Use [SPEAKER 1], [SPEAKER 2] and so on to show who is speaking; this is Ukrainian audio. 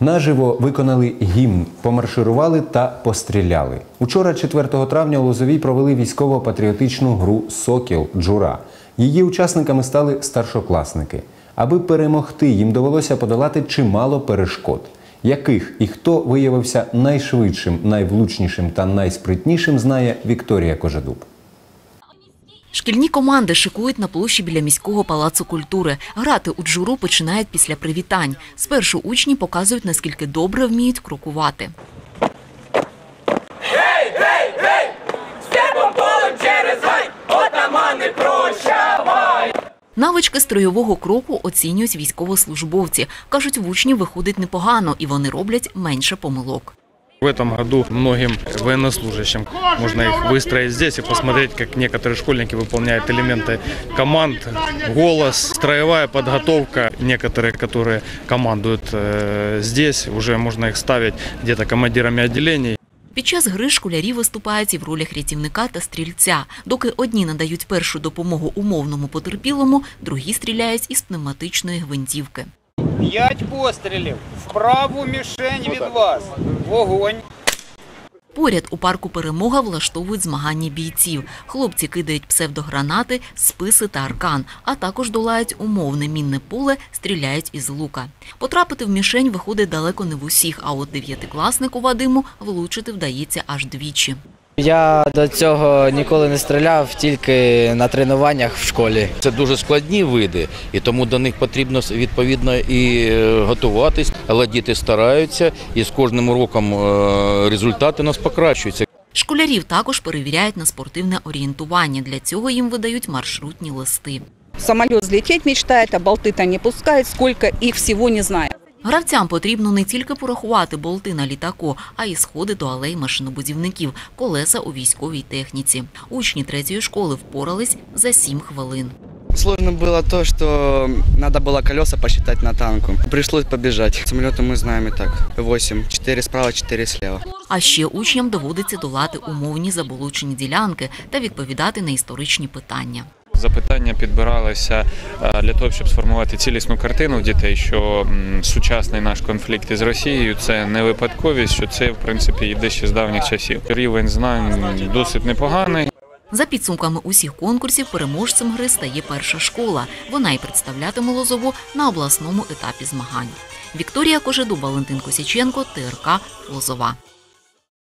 [SPEAKER 1] Наживо виконали гімн, помарширували та постріляли. Учора, 4 травня, у Лозовій провели військово-патріотичну гру Сокіл Джура. Її учасниками стали старшокласники. Аби перемогти, їм довелося подолати чимало перешкод. Яких і хто виявився найшвидшим, найвлучнішим та найспритнішим, знає Вікторія Кожедуб.
[SPEAKER 2] Шкільні команди шикують на площі біля міського палацу культури. Грати у джуру починають після привітань. Спершу учні показують, наскільки добре вміють крокувати.
[SPEAKER 3] Степом полем через гай, отамани прощавай!
[SPEAKER 2] Навички строєвого кроку оцінюють військовослужбовці. Кажуть, в учнів виходить непогано і вони роблять менше помилок.
[SPEAKER 4] В этом году многим военнослужащим можно их выстроить здесь и посмотреть, как некоторые школьники выполняют элементы команд, голос, строевая подготовка. Некоторые, которые командуют э, здесь, уже можно их ставить где-то командирами отделений.
[SPEAKER 2] Під час гри школярі виступають і в ролях рятівника та стрільця. Доки одні надають першу допомогу умовному потерпілому, другі стріляють із пневматичної гвинтівки.
[SPEAKER 5] П'ять пострілів в праву мішень від вас. Вогонь.
[SPEAKER 2] Поряд у парку Перемога влаштовують змагання бійців. Хлопці кидають псевдогранати, списи та аркан, а також долають умовне мінне поле, стріляють із лука. Потрапити в мішень виходить далеко не в усіх, а от дев'ятикласнику Вадиму влучити вдається аж двічі.
[SPEAKER 6] Я до цього ніколи не стріляв, тільки на тренуваннях в школі.
[SPEAKER 7] Це дуже складні види, і тому до них потрібно відповідно і е, готуватись. Але діти стараються, і з кожним роком е, результати у нас покращуються.
[SPEAKER 2] Школярів також перевіряють на спортивне орієнтування. Для цього їм видають маршрутні листи.
[SPEAKER 8] Самолет взлететь мечтает, а болты-то не пускает, сколько их всего не знаю.
[SPEAKER 2] Гравцям потрібно не тільки порахувати болти на літаку, а й сходи до алей машинобудівників, колеса у військовій техніці. Учні третьої школи впорались за сім хвилин.
[SPEAKER 9] Сложно было то, что надо было колеса посчитать на танку. Пришлось побежать. Самолеты мы знаем и так. 8. 4 справа, 4 слева.
[SPEAKER 2] А ще учням доводиться долати умовні заболочені ділянки та відповідати на історичні питання.
[SPEAKER 4] Запитання підбиралися е, для того, щоб сформувати цілісну картину дітей, що сучасний наш конфлікт із Росією це не випадковість, що це в принципі йде ще з давніх часів. Рівень знань досить непоганий.
[SPEAKER 2] За підсумками усіх конкурсів переможцем гри стає перша школа. Вона й представлятиме Лозову на обласному етапі змагань. Вікторія Кожеду, Валентин Косяченко, ТРК Лозова.